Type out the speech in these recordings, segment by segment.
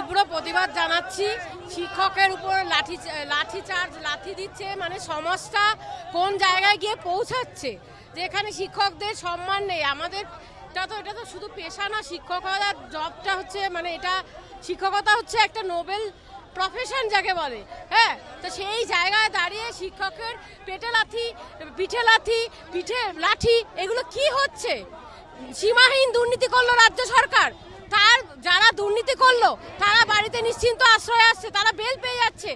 তীব্র প্রতিবাদ জানাচ্ছি। শিক্ষকের উপর লাঠি লাঠি চার্জ, লাঠি দিচ্ছে মানে সমাজটা কোন জায়গায় গিয়ে পৌঁছাচ্ছে? যে এখানে শিক্ষকদের সম্মান নেই। আমাদের, এটা তো এটা তো শুধু পেশা না শিক্ষকতার জবটা হচ্ছে মানে এটা শিক্ষকতা হচ্ছে একটা নোবেল প্রফেশন যাকে বলে। হ্যাঁ? তো সেই জায়গায় দাঁড়িয়ে শিক্ষকের পেটে লাথি পিঠে লাথি পিঠে লাঠি, এগুলো কি হচ্ছে? সীমাহীন দুর্নীতি করল রাজ্য সরকার। তার যারা দুর্নীতি করল, তারা বাড়িতে নিশ্চিন্ত আশ্রয় আসছে, তারা বেল পেয়ে যাচ্ছে।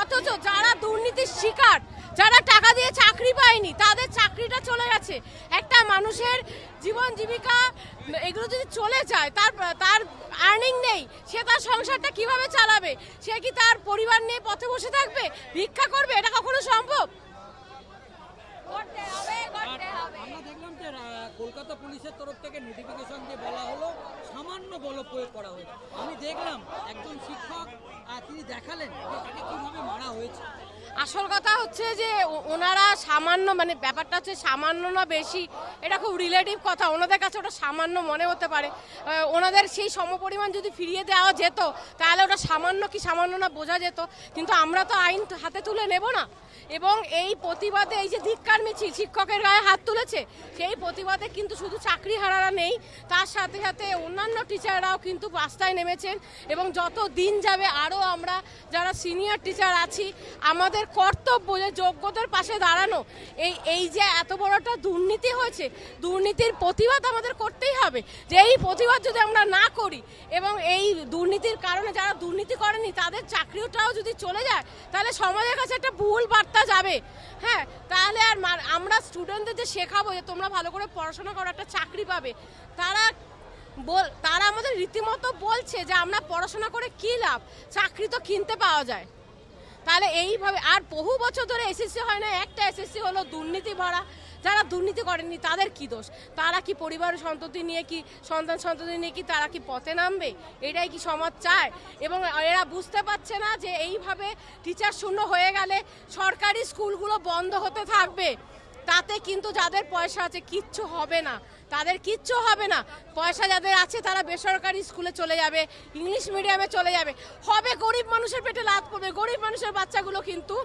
অথচ যারা দুর্নীতির শিকার, যারা টাকা দিয়ে চাকরি পায়নি, তাদের চাকরিটা চলে গেছে। একটা মানুষের জীবন জীবিকা, এগুলো যদি চলে যায়, তার তার আর্নিং নেই, সে তার সংসারটা কীভাবে চালাবে? সে কি তার পরিবার নিয়ে পথে বসে থাকবে? ভিক্ষা করবে? এটা কখনো সম্ভব করতে হবে করতে হবে আমরা দেখলাম যে কলকাতা পুলিশের তরফ থেকে নোটিফিকেশন যে বলা হলো সামান্য বল প্রয়োগ করা হয়েছে। আমি দেখলাম একজন শিক্ষক তিনি দেখালেন কীভাবে মারা হয়েছে। আসল কথা হচ্ছে যে ওনারা সামান্য মানে ব্যাপারটা হচ্ছে সামান্য না বেশি, এটা খুব রিলেটিভ কথা। ওনাদের কাছে ওটা সামান্য মনে হতে পারে। ওনাদের সেই সমপরিমাণ যদি ফিরিয়ে দেওয়া যেত, তাহলে ওটা সামান্য কি সামান্য না বোঝা যেত। কিন্তু আমরা তো আইন হাতে তুলে নেব না। এবং এই প্রতিবাদে এই যে ধিক্কার মিছিল, শিক্ষকের গায়ে হাত তুলেছে, সেই প্রতিবাদে কিন্তু শুধু চাকরি হারারা নেই। তার সাথে সাথে অন্যান্য টিচাররাও কিন্তু রাস্তায় নেমেছেন এবং যত দিন যাবে আরও আমরা, যারা সিনিয়র টিচার আছি, আমাদের কর্তব্য যে যোগ্যতার পাশে দাঁড়ানো। এই এই যে এত বড় একটা দুর্নীতি হয়েছে, দুর্নীতির প্রতিবাদ আমাদের করতেই হবে। যে এই প্রতিবাদ যদি আমরা না করি এবং এই দুর্নীতির কারণে যারা দুর্নীতি করেনি, তাদের চাকরিটাও যদি চলে যায়, তাহলে সমাজের কাছে একটা ভুল বার্তা যাবে। হ্যাঁ তাহলে আর আমরা স্টুডেন্টদের যে শেখাবো যে তোমরা ভালো করে পড়াশোনা করো, একটা চাকরি পাবে, তারা বল, তারা আমাদের রীতিমতো বলছে যে আমরা পড়াশোনা করে কী লাভ? চাকরি তো কিনতে পাওয়া যায়। তাহলে এইভাবে, আর বহু বছর ধরে এসএসসি হয় না, একটা এসএসসি হলো দুর্নীতি ভরা। যারা দুর্নীতি করেননি, তাদের কি দোষ? তারা কি পরিবার সন্ততি নিয়ে কি, সন্তান সন্ততি নিয়ে কি তারা কি পথে নামবে? এটাই কি সমাজ চায়? এবং এরা বুঝতে পারছে না যে এইভাবে টিচার শূন্য হয়ে গেলে সরকারি স্কুলগুলো বন্ধ হতে থাকবে। তাতে কিন্তু যাদের পয়সা আছে, কিচ্ছু হবে না। তাদের কিচ্ছু হবে না। পয়সা যাদের আছে তারা বেসরকারি স্কুলে চলে যাবে, ইংলিশ মিডিয়ামে চলে যাবে। হবে গরিব মানুষের পেটে লাভ পড়বে। গরিব মানুষের বাচ্চাগুলো কিন্তু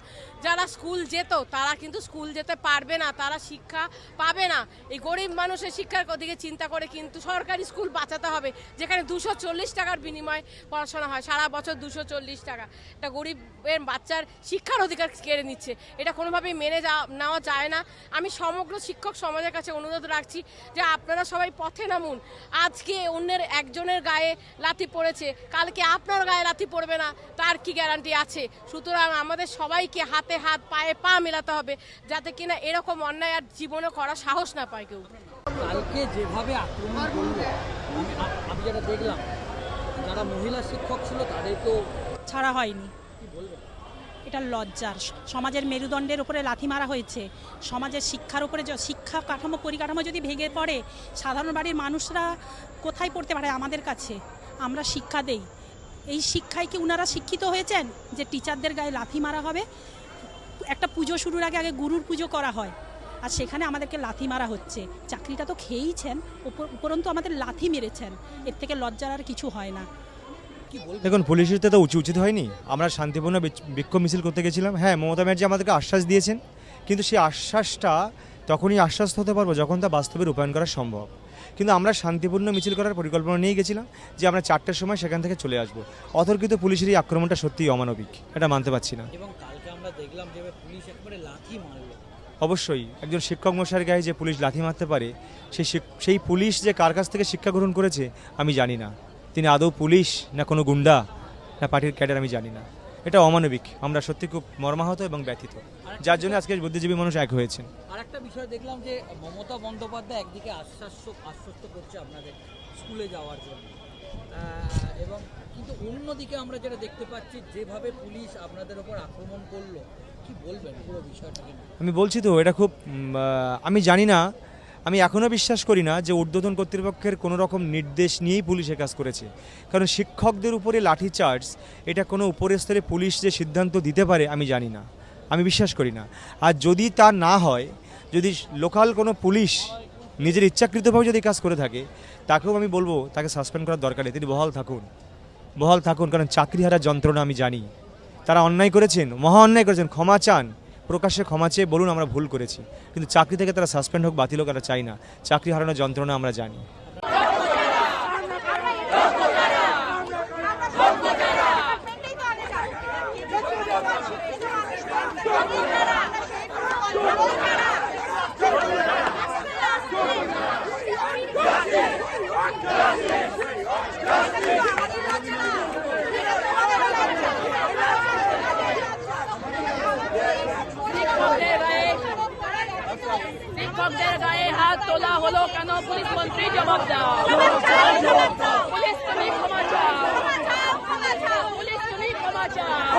যারা স্কুল যেত, তারা কিন্তু স্কুল যেতে পারবে না, তারা শিক্ষা পাবে না। এই গরিব মানুষের শিক্ষার দিকে চিন্তা করে কিন্তু সরকারি স্কুল বাঁচাতে হবে, যেখানে দুশো চল্লিশ টাকার বিনিময়ে পড়াশোনা হয়। সারা বছর দুশো চল্লিশ টাকা। একটা গরিবের বাচ্চার শিক্ষার অধিকার কেড়ে নিচ্ছে। এটা কোনোভাবেই মেনে যাওয়া, নেওয়া যায় না। আমি সমগ্র শিক্ষক সমাজের কাছে অনুরোধ রাখছি যে আপনারা সবাই পথে নামুন। আজকে অন্যের একজনের গায়ে লাথি পড়েছে কালকে আপনার গায়ে লাথি পড়বে না তার কি গ্যারান্টি আছে? সুতরাং আমাদের সবাইকে হাতে হাত পায়ে পা মেলাতে হবে যাতে কিনা এরকম অন্যায় আর জীবনে করা সাহস না পায় কেউ। কালকে যেভাবে আক্রমণ করল আমি যেটা দেখলাম যারা মহিলা শিক্ষক ছিল তাদের তো ছাড়া হয়নি। কি বলবেন? এটা লজ্জার। সমাজের মেরুদণ্ডের উপরে লাথি মারা হয়েছে। সমাজের শিক্ষার উপরে শিক্ষা কাঠামো পরিকাঠামো যদি ভেঙে পড়ে, সাধারণ বাড়ির মানুষরা কোথায় পড়তে পারে আমাদের কাছে? আমরা শিক্ষা দেই। এই শিক্ষায় কি উনারা শিক্ষিত হয়েছেন? যে টিচারদের গায়ে লাথি মারা হবে? একটা পুজো শুরুর আগে আগে গুরুর পুজো করা হয়। আর সেখানে আমাদেরকে লাথি মারা হচ্ছে। চাকরিটা তো খেয়েইছেন। উপর- উপরন্তু আমাদের লাথি মেরেছেন। এর থেকে লজ্জার আর কিছু হয় না। দেখুন পুলিশের তো উচিত উচিত হয়নি। আমরা শান্তিপূর্ণ বিক্ষোভ মিছিল করতে গেছিলাম। হ্যাঁ মমতা ব্যানার্জি আমাদেরকে আশ্বাস দিয়েছেন কিন্তু সেই আশ্বাসটা তখনই আশ্বাস হতে পারব যখন তা বাস্তবে রূপায়ণ করা সম্ভব। কিন্তু আমরা শান্তিপূর্ণ মিছিল করার পরিকল্পনা নিয়ে গেছিলাম যে আমরা চারটের সময় সেখান থেকে চলে আসব। অতর্কিত পুলিশের এই আক্রমণটা সত্যিই অমানবিক এটা মানতে পারছি না। এবং কালকে আমরা দেখলাম যে পুলিশ একবারে লাথি মারলো। অবশ্যই একজন শিক্ষক মশাইয়ের গায়ে যে পুলিশ লাথি মারতে পারে সেই সেই পুলিশ যে কার কাছ থেকে শিক্ষা গ্রহণ করেছে আমি জানি না। তিনি আদৌ পুলিশ না কোনো গুন্ডা না পার্টির ক্যাডার আমি জানি না। এটা অমানবিক। আমরা সত্যি খুব মর্মাহত এবং ব্যথিত। যার জন্য আজকে বুদ্ধিজীবী মানুষ এক হয়েছেন। আর একটা বিষয় দেখলাম যে মমতা বন্দ্যোপাধ্যায় একদিকে আশ্বাস আশ্বস্ত করছে আপনাদের স্কুলে যাওয়ার জন্য। এবং কিন্তু অন্যদিকে আমরা যেটা দেখতে পাচ্ছি যেভাবে পুলিশ আপনাদের ওপর আক্রমণ করল কি বলবেন পুরো বিষয়টাকে নিয়ে? আমি বলছি তো এটা খুব আমি জানি না আমি এখনও বিশ্বাস করি না যে ঊর্ধ্বতন কর্তৃপক্ষের কোনো রকম নির্দেশ নিয়েই পুলিশ কাজ করেছে। কারণ শিক্ষকদের উপরে লাঠিচার্জ এটা কোনো উপরের স্তরে পুলিশ যে সিদ্ধান্ত দিতে পারে আমি জানি না। আমি বিশ্বাস করি না। আর যদি তা না হয়, যদি লোকাল কোনো পুলিশ নিজের ইচ্ছাকৃতভাবে যদি কাজ করে থাকে, তাকেও আমি বলব তাকে সাসপেন্ড করার দরকার নেই। তিনি বহাল থাকুন। বহাল থাকুন, কারণ চাকরি হারার যন্ত্রণা আমি জানি। তারা অন্যায় করেছেন, মহা অন্যায় করেছেন, ক্ষমা চান। প্রকাশ্যে ক্ষমা চেয়ে বলুন আমরা ভুল করেছি। কিন্তু চাকরি থেকে তারা সাসপেন্ড হোক, বাতিল হোক তারা চাই না। চাকরি হারানোর যন্ত্রণা আমরা জানি। হলো কেন পুলিশ মন্ত্রী জবাব দাও। পুলিশ তুমি ক্ষমা চাও। পুলিশ তুমি ক্ষমা চাও।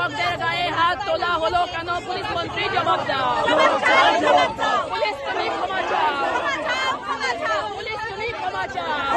যুবকদের গায়ে হাত তোলা হলো কেন? পুলিশ মন্ত্রী জবাব দাও। পুলিশ তুমি ক্ষমা পুলিশ তুমি ক্ষমা চাও।